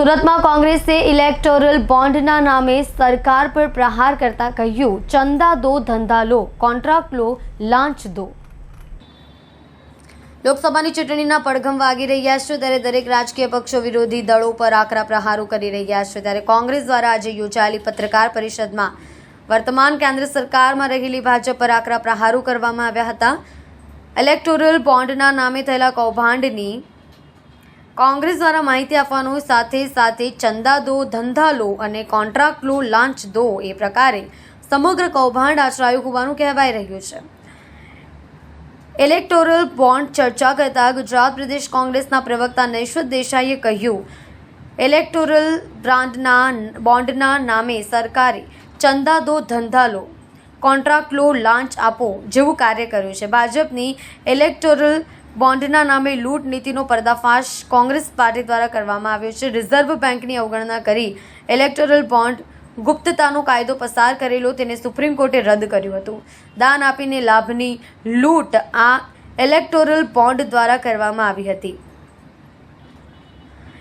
સુરતમાં કોંગ્રેસે ઇલેક્ટોરલ બોન્ડના નામે સરકાર પર પ્રહાર કરતા કહ્યું, ચંદા દો, ધંધા લો, કોન્ટ્રાક્ટ લો, લાંચ દો. લોકસભાની ચૂંટણીના પડઘમ વાગી રહ્યા છે ત્યારે દરેક રાજકીય પક્ષો વિરોધી દળો પર આકરા પ્રહારો કરી રહ્યા છે. ત્યારે કોંગ્રેસ દ્વારા આજે યોજાયેલી પત્રકાર પરિષદમાં વર્તમાન કેન્દ્ર સરકારમાં રહેલી ભાજપ પર આકરા પ્રહારો કરવામાં આવ્યા હતા. ઇલેક્ટોરલ બોન્ડના નામે થયેલા કૌભાંડની કોંગ્રેસ દ્વારા માહિતી આપવાનું સાથે સાથે ચંદા દો, ધંધા લો અને કોન્ટ્રાક્ટ લો, લાંચ દો એ પ્રકારે સમગ્ર કૌભાંડ આચરાયું હોવાનું કહેવાઈ રહ્યું છે. ઇલેક્ટોરલ બોન્ડ ચર્ચા કરતા ગુજરાત પ્રદેશ કોંગ્રેસના પ્રવક્તા નૈશદ દેસાઈએ કહ્યું ઇલેક્ટોરલ બ્રાન્ડના બોન્ડના નામે સરકારે ચંદા દો, ધંધા લો, કોન્ટ્રાક્ટ લો, લાંચ આપો જેવું કાર્ય કર્યું છે. ભાજપની ઇલેક્ટોરલ બોન્ડના નામે લૂંટ નીતિનો પર્દાફાશ કોંગ્રેસ પાર્ટી દ્વારા કરવામાં આવ્યો છે. રિઝર્વ બેંકની અવગણના કરી ઇલેક્ટોરલ બોન્ડ ગુપ્તતાનો કાયદો પસાર કરેલો તેને સુપ્રીમ કોર્ટે રદ કર્યું હતું. દાન આપીને લાભની લૂંટ આ ઇલેક્ટોરલ બોન્ડ દ્વારા કરવામાં આવી હતી.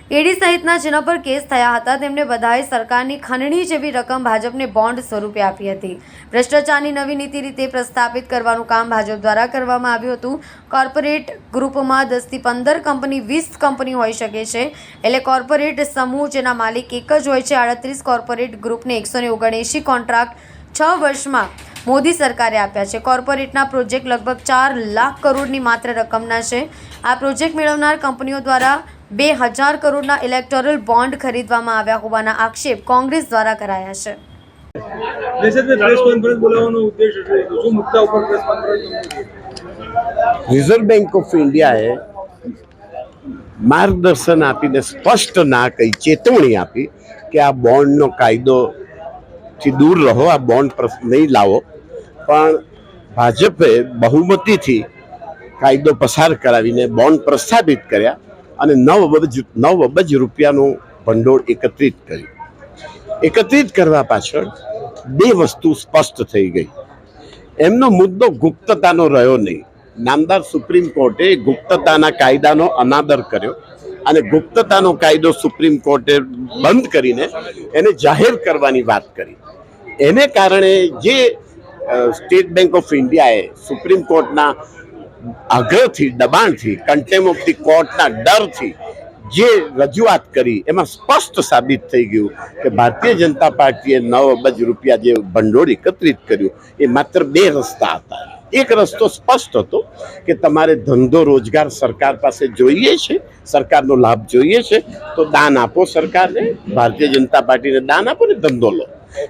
ઈડી સહિતના જેના પર કેસ થયા હતા તેમને બધાએ સરકારની ખંડણી જેવી રકમ ભાજપને બોન્ડ સ્વરૂપે આપી હતી. ભ્રષ્ટાચારની નવી નીતિ રીતે પ્રસ્થાપિત કરવાનું કામ ભાજપ દ્વારા કરવામાં આવ્યું હતું. કોર્પોરેટ ગ્રુપમાં દસથી પંદર કંપની, વીસ કંપની હોઈ શકે છે. એટલે કોર્પોરેટ સમૂહ જેના માલિક એક જ હોય છે, આડત્રીસ કોર્પોરેટ ગ્રુપને એકસો ઓગણએંશી કોન્ટ્રાક્ટ છ વર્ષમાં મોદી સરકારે આપ્યા છે. કોર્પોરેટના પ્રોજેક્ટ લગભગ ચાર લાખ કરોડની માત્ર રકમના છે. આ પ્રોજેક્ટ મેળવનાર કંપનીઓ દ્વારા બે હજાર કરોડના ઇલેક્ટોરલ બોન્ડ ખરીદવામાં આવ્યા હોવાના આક્ષેપ કોંગ્રેસ દ્વારા કરાયા છે. દેશને પ્રેસ કોન્ફરન્સ બોલાવવાનો ઉદ્દેશ એટલે શું મુદ્દા ઉપર press conference reserve bank of ઇન્ડિયાએ માર્ગદર્શન આપીને સ્પષ્ટ ના કહી ચેતવણી આપી કે આ બોન્ડનો કાયદોથી દૂર રહો આ બોન્ડ નહીં લાવો. પણ ભાજપે બહુમતીથી કાયદો પસાર કરાવીને બોન્ડ પ્રસ્થાપિત કર્યા. અને નવ અબજ નવ અબજ રૂપિયાનું ભંડોળ એકત્રિત કર્યું. એકત્રિત કરવા પાછળ બે વસ્તુ સ્પષ્ટ થઈ ગઈ. એમનો મુદ્દો ગુપ્તતાનો રહ્યો નહીં. નામદાર સુપ્રીમ કોર્ટે ગુપ્તતાના કાયદાનો અનાદર કર્યો અને ગુપ્તતાનો કાયદો સુપ્રીમ કોર્ટે બંધ કરીને એને જાહેર કરવાની વાત કરી. એને કારણે જે સ્ટેટ બેંક ઓફ ઇન્ડિયાએ સુપ્રીમ કોર્ટના આગ્રહથી દબાણથી કન્ટેમ ઓફ ધી કોર્ટના ડરથી જે રજૂઆત કરી, એમાં સ્પષ્ટ સાબિત થઈ ગયું કે ભારતીય જનતા પાર્ટીએ નવ અબજ રૂપિયા જે ભંડોળ એકત્રિત કર્યું, એ માત્ર બે રસ્તા હતા. એક રસ્તો સ્પષ્ટ હતો કે તમારે ધંધો રોજગાર સરકાર પાસે જોઈએ છે, સરકારનો લાભ જોઈએ છે, તો દાન આપો સરકારને, ભારતીય જનતા પાર્ટીને દાન આપો ને ધંધો લો.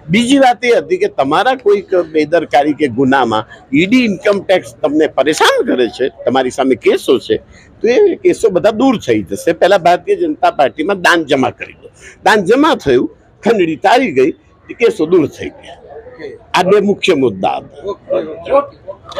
બીજી વાત એ હતી કે તમારા કોઈક બેદરકારી કે ગુનામાં ઈડી ઇન્કમ ટેક્સ તમને પરેશાન કરે છે, તમારી સામે કેસો છે, તો એ કેસો બધા દૂર થઈ જશે. પહેલાં ભારતીય જનતા પાર્ટીમાં દાન જમા કરી દો. દાન જમા થયું, ખંડણી તારી ગઈ કેસો દૂર થઈ ગયા. આ બે મુખ્ય મુદ્દા હતા.